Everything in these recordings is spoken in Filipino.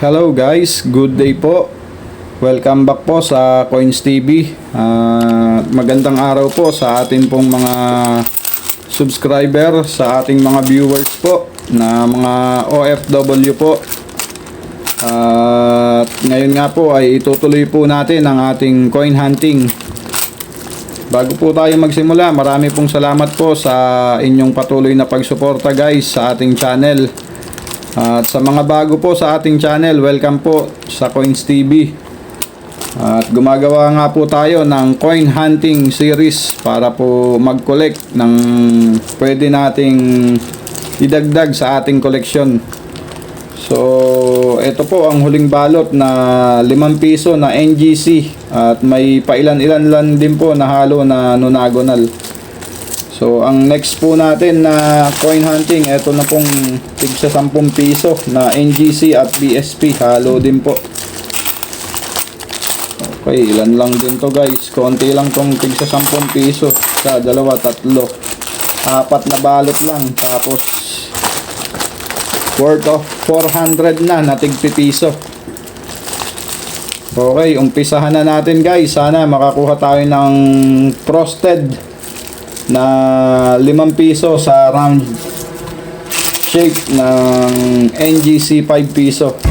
Hello guys, good day po. Welcome back po sa Coins TV. Ah, magandang araw po sa ating pong mga subscriber, sa ating mga viewers po na mga OFW po. At ngayon nga po ay itutuloy po natin ang ating coin hunting. Bago po tayo magsimula, marami pong salamat po sa inyong patuloy na pagsuporta guys sa ating channel. At sa mga bago po sa ating channel, welcome po sa Coins TV. At gumagawa nga po tayo ng coin hunting series para po mag-collect ng pwede nating idagdag sa ating collection. So, ito po ang huling balot na 5 piso na NGC at may pailan-ilan lang din po na halo na nonagonal. So, ang next po natin na coin hunting, ito na pong tigsa 10 piso na NGC at BSP. Halo din po. Okay, ilan lang din to guys. Konti lang tong tigsa 10 piso. Sa dalawa, tatlo. Apat na balot lang. Tapos, worth of 400 na na tig piso. Okay, umpisahan na natin guys. Sana makakuha tayo ng frosted na 5 piso sa round shape ng NGC 5 piso.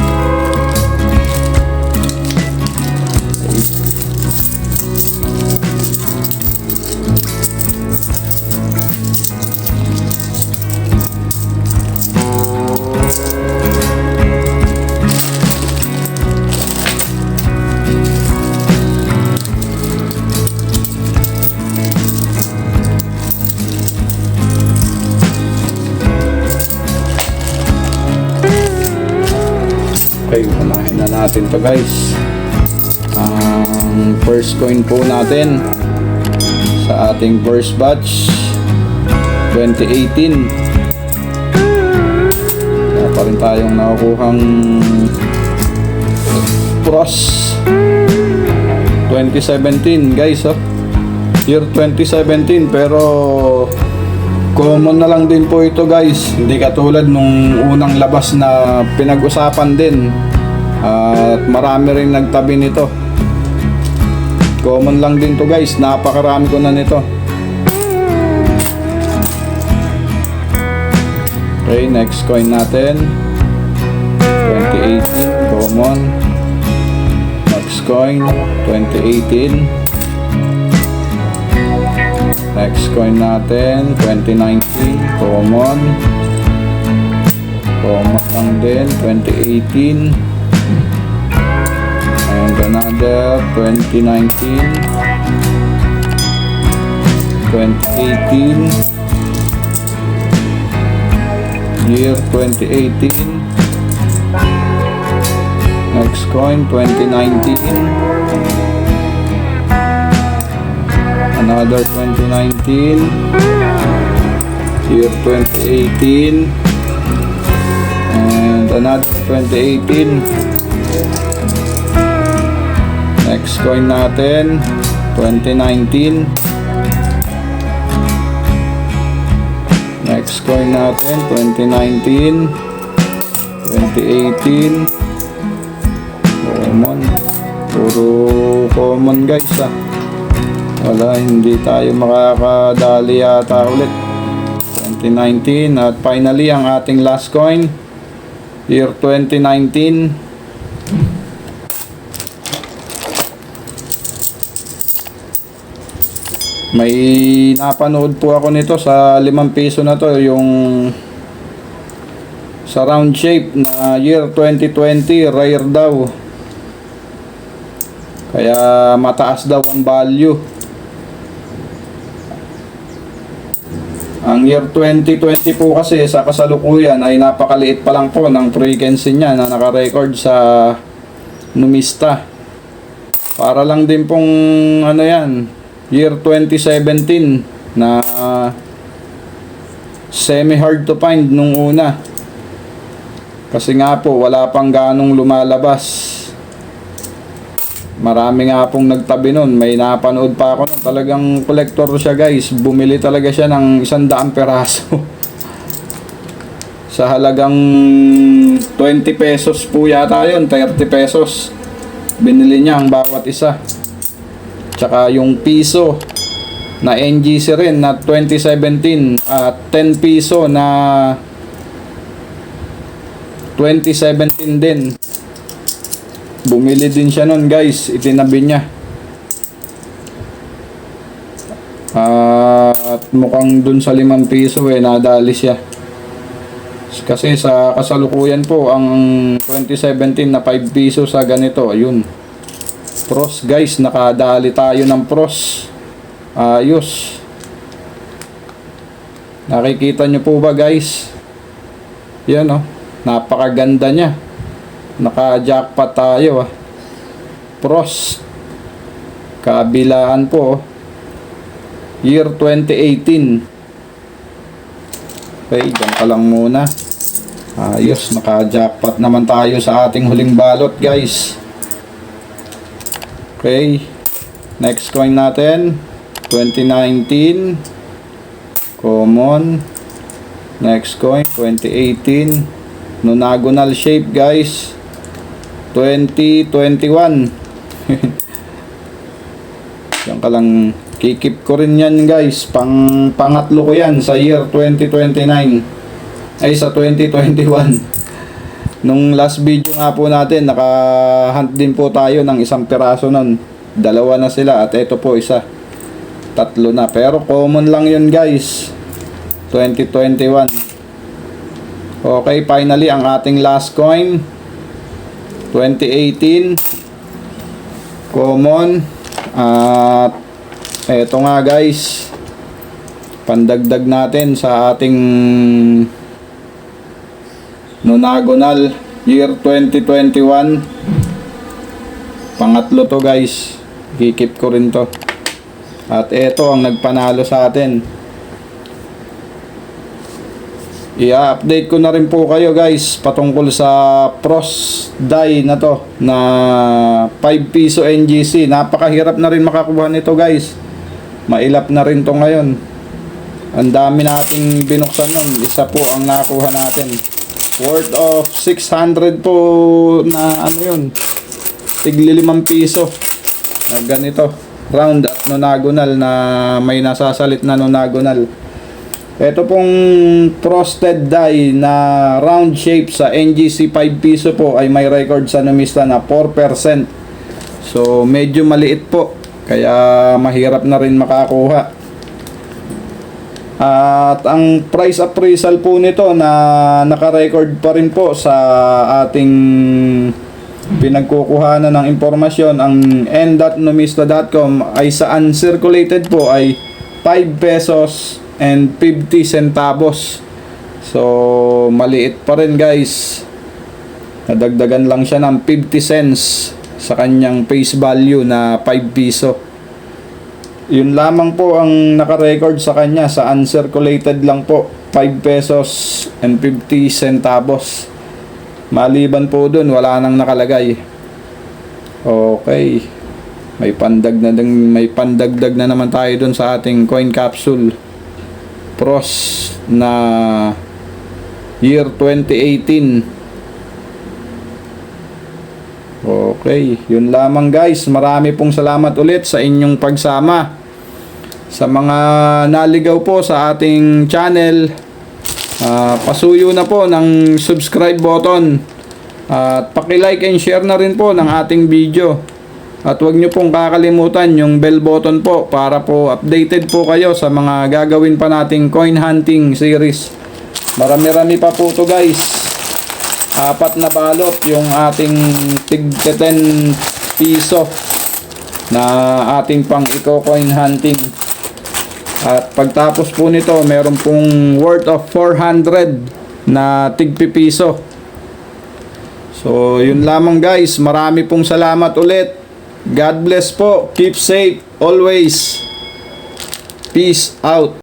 Okay, unahin na natin to guys. Ang first coin po natin sa ating first batch 2018. Wala pa rin tayong nakukuhang pros 2017 guys oh. Year 2017 pero Common na lang din po ito guys. Hindi katulad nung unang labas na pinag-usapan din. At marami rin nagtabi nito. Common lang din to guys. Napakarami ko na nito. Okay, next coin natin. 2018 common. Next coin 2018. Next coin natin, 2019, common. Common lang din, 2018. Another, 2019. 2018. Year 2018. Next coin, 2019. another 2019 year 2018 and another 2018 next coin natin 2019 next coin natin 2019 2018 common. Puro common guys ah. Wala hindi tayo makakadali yata ulit. 2019 at finally ang ating last coin year 2019 may napanood po ako nito sa 5 piso na to yung sa round shape na year 2020 rare daw kaya mataas daw ang value Ang year 2020 po kasi sa kasalukuyan ay napakaliit pa lang po ng frequency niya na nakarecord sa Numista. Para lang din pong ano yan, year 2017 na semi hard to find nung una. Kasi nga po wala pang ganong lumalabas. Marami nga pong nagtabi nun. May napanood pa ako nun. Talagang collector siya guys. Bumili talaga siya ng isang daang peraso. Sa halagang 20 pesos po yata yun, 30 pesos. Binili niya ang bawat isa. Tsaka yung piso na NGC rin na 2017 at 10 piso na 2017 din. Bumili din siya nun guys, itinabi niya. At mukhang dun sa 5 piso eh, nadali siya. Kasi sa kasalukuyan po, ang 2017 na 5 piso sa ganito, ayun. Pros guys, nakadali tayo ng pros. Ayos. Nakikita nyo po ba guys? Yan oh. Napakaganda niya. Naka-jackpot tayo ah. Pros. Kabilaan po oh. Year 2018. Okay, dyan ka lang muna. Ayos, naka-jackpot naman tayo sa ating huling balot guys. Okay. Next coin natin. 2019. Common. Next coin. 2018. Nonagonal shape guys. 2021. Yan ka lang. Kikip ko rin yan guys. Pang pangatlo ko yan sa year 2029. Ay sa 2021. Nung last video nga po natin, naka-hunt din po tayo ng isang piraso nun. Dalawa na sila at ito po isa. Tatlo na. Pero common lang yun guys. 2021. Okay, finally ang ating last coin. 2018. Common. At eto nga guys. Pandagdag natin sa ating Nonagonal year 2021 pangatlo to guys. Kikip ko rin to. At eto ang nagpanalo sa atin. I-update ko na rin po kayo guys patungkol sa pros die na to na 5 piso NGC napakahirap na rin makakuha nito guys. Mailap na rin to ngayon. Ang dami nating binuksan nun. Isa po ang nakuha natin worth of 600 po na ano yun. Tigli limang piso na ganito. Round at nonagonal na may nasasalit na nonagonal. Ito pong frosted die na round shape sa NGC 5 piso po ay may record sa numista na 4% so medyo maliit po. Kaya mahirap na rin makakuha at ang price appraisal po nito na naka-record pa rin po sa ating pinagkukuhanan ng impormasyon ang n.numista.com ay sa uncirculated po ay 5 pesos and 50 centavos. So maliit pa rin guys. Nadagdagan lang siya ng 50 cents sa kanyang face value na 5 piso. Yun lamang po ang naka-record sa kanya sa uncirculated lang po 5 pesos and 50 centavos. Maliban po dun, wala nang nakalagay. Okay. May pandag na may pandagdag na naman tayo dun sa ating coin capsule. Pros na year 2018. Okay, yun lamang guys. Marami pong salamat ulit sa inyong pagsama. Sa mga naligaw po sa ating channel, ah, pasuyo na po ng subscribe button. At paki-like and share na rin po ng ating video. At huwag nyo pong kakalimutan yung bell button po para po updated po kayo sa mga gagawin pa nating coin hunting series. Marami-rami pa po to guys. Apat na balot yung ating tig 10 piso na ating pang eco coin hunting. At pagtapos po nito, meron pong worth of 400 na tigpi piso. So, yun lamang guys. Marami pong salamat ulit. God bless po. Keep safe always. Peace out.